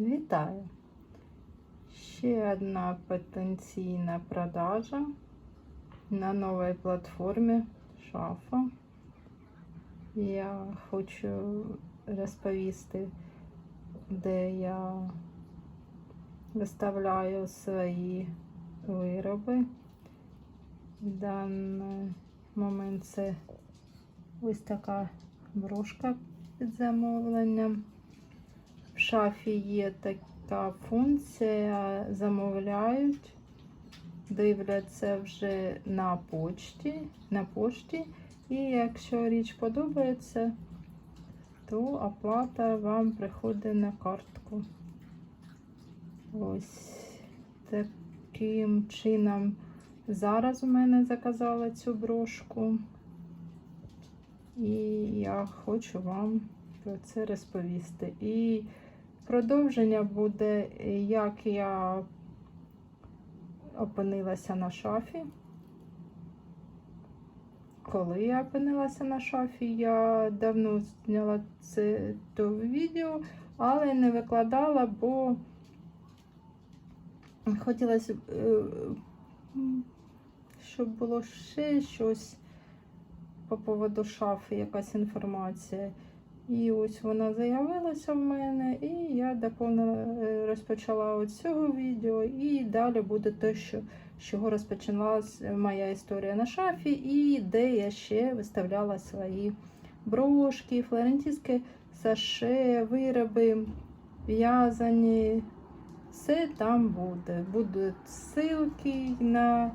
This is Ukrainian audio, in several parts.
Вітаю! Ще одна потенційна продажа на новій платформі Шафа. Я хочу розповісти, де я виставляю свої вироби. В даний момент це ось така брошка під замовленням. Шафі є така функція, замовляють, дивляться вже на почті, на пошті. І якщо річ подобається, то оплата вам приходить на картку. Ось таким чином зараз у мене заказала цю брошку. І я хочу вам про це розповісти. І продовження буде, як я опинилася на шафі. Коли я опинилася на шафі, я давно зняла це то відео, але не викладала, бо хотілося, е, щоб було ще щось по поводу шафи, якась інформація. І ось вона з'явилася в мене, і я доповнила, е, розпочала з цього відео, і далі буде те, що, з чого розпочалась моя історія на шафі, і де я ще виставляла свої брошки, флорентійське саше, вироби, в'язані. Все там буде. Будуть ссылки на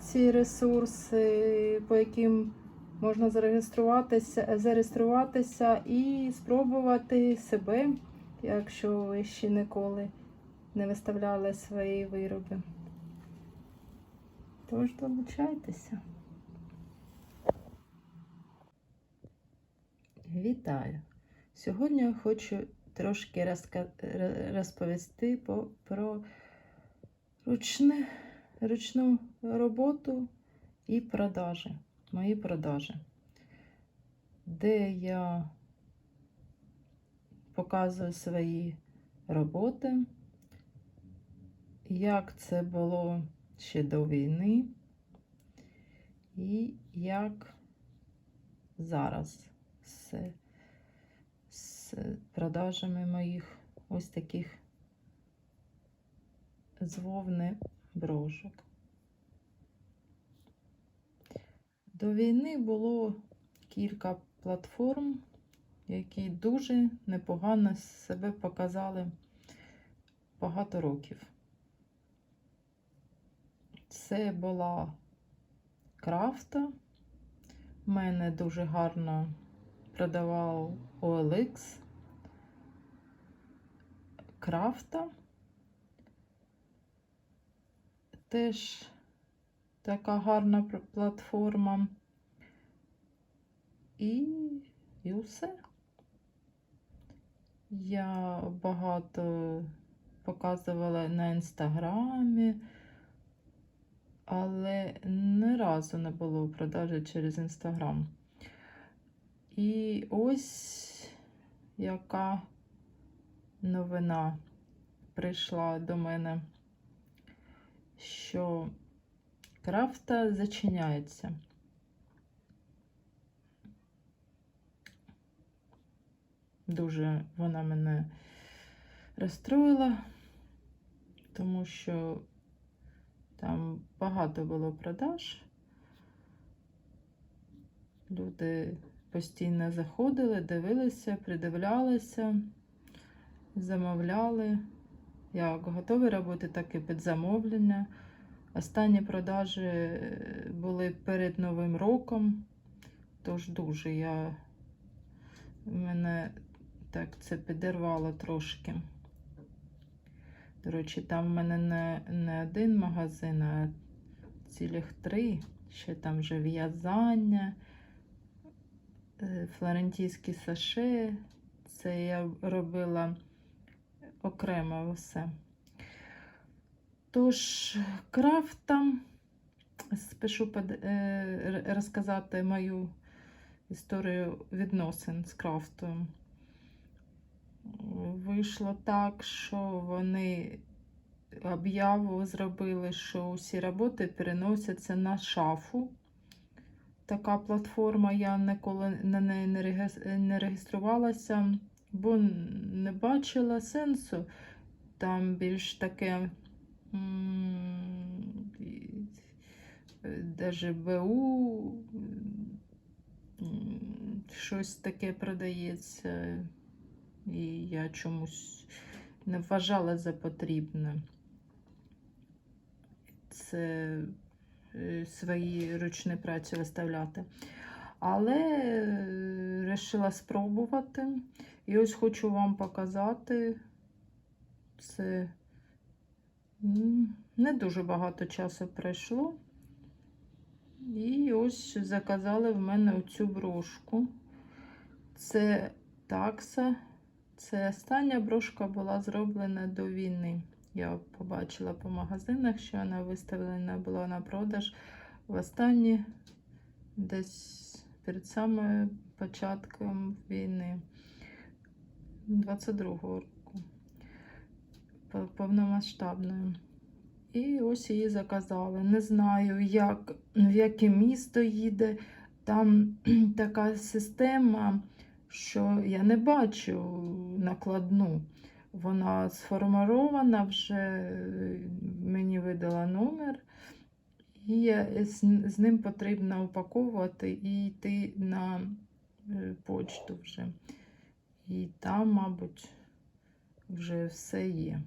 ці ресурси, по яким можна зареєструватися, зареєструватися і спробувати себе, якщо ви ще ніколи не виставляли свої вироби. Тож долучайтеся. Вітаю! Сьогодні я хочу трошки розповісти про ручне... ручну роботу і продажі мої продажі, де я показую свої роботи, як це було ще до війни, і як зараз з, з продажами моїх ось таких з вовни брошок. До війни було кілька платформ, які дуже непогано себе показали багато років. Це була крафта. У мене дуже гарно продавав OLX. Крафта. Теж така гарна платформа. І, і все. Я багато показувала на інстаграмі, але ні разу не було продажі через інстаграм. І ось яка новина прийшла до мене, що крафта зачиняється. Дуже вона мене розстроїла, тому що там багато було продаж. Люди постійно заходили, дивилися, придивлялися, замовляли. Як готові роботи, так і під замовлення. Останні продажі були перед Новим роком, тож дуже я мене так це підірвало трошки. До речі, там в мене не, не один магазин, а цілих три. Ще там вже в'язання, флорентійські саше. Це я робила окремо все. Тож, крафта, спішу розказати мою історію відносин з крафтом. вийшло так, що вони об'яву зробили, що усі роботи переносяться на шафу. Така платформа, я ніколи на неї не реєструвалася, бо не бачила сенсу. Там більш таке. Е, Даже БУ, щось таке продається, і я чомусь не вважала за потрібне. Це е, свої ручні праці виставляти. Але е, вирішила спробувати. І ось хочу вам показати. Це не дуже багато часу пройшло. І ось заказали в мене оцю брошку. Це такса. Це остання брошка була зроблена до війни. Я побачила по магазинах, що вона виставлена була на продаж в останні десь перед самим початком війни 22-го року по- повномасштабної. І ось її заказали. Не знаю, як, в яке місто їде. Там така система, що я не бачу накладну. Вона сформована вже, мені видала номер, і з ним потрібно упаковувати і йти на е, почту вже. І там, мабуть, вже все є.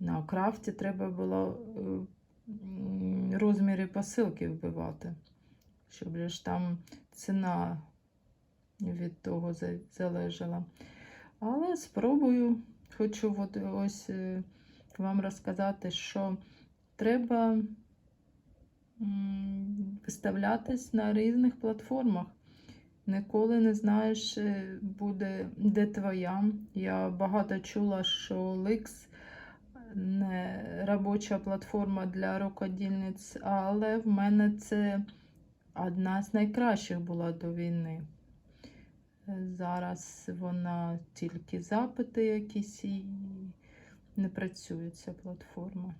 На крафті треба було е, розміри посилки вбивати, щоб ж там ціна від того залежала. Але спробую, хочу от ось е, вам розказати, що треба виставлятись на різних платформах. Ніколи не знаєш, е, буде де твоя. Я багато чула, що Lix не робоча платформа для рукодільниць, але в мене це одна з найкращих була до війни. Зараз вона тільки запити якісь і не працює ця платформа.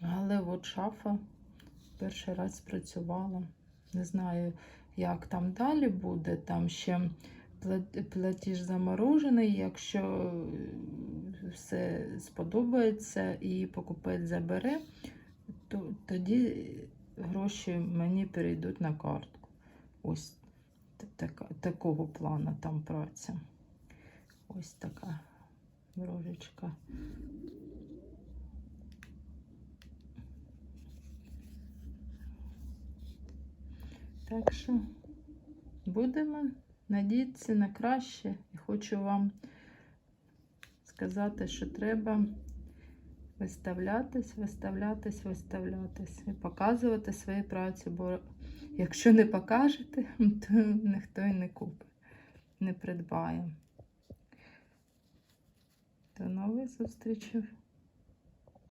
Але от шафа перший раз спрацювала. Не знаю, як там далі буде. Там ще платіж заморожений. Якщо все сподобається і покупець забере, то тоді гроші мені перейдуть на картку. Ось т- така, такого плану там праця. Ось така брошечка. Так що будемо надіятися на краще. І хочу вам сказати, що треба виставлятись, виставлятись, виставлятись і показувати свої праці, бо якщо не покажете, то ніхто і не купить, не придбає. До нових зустрічей!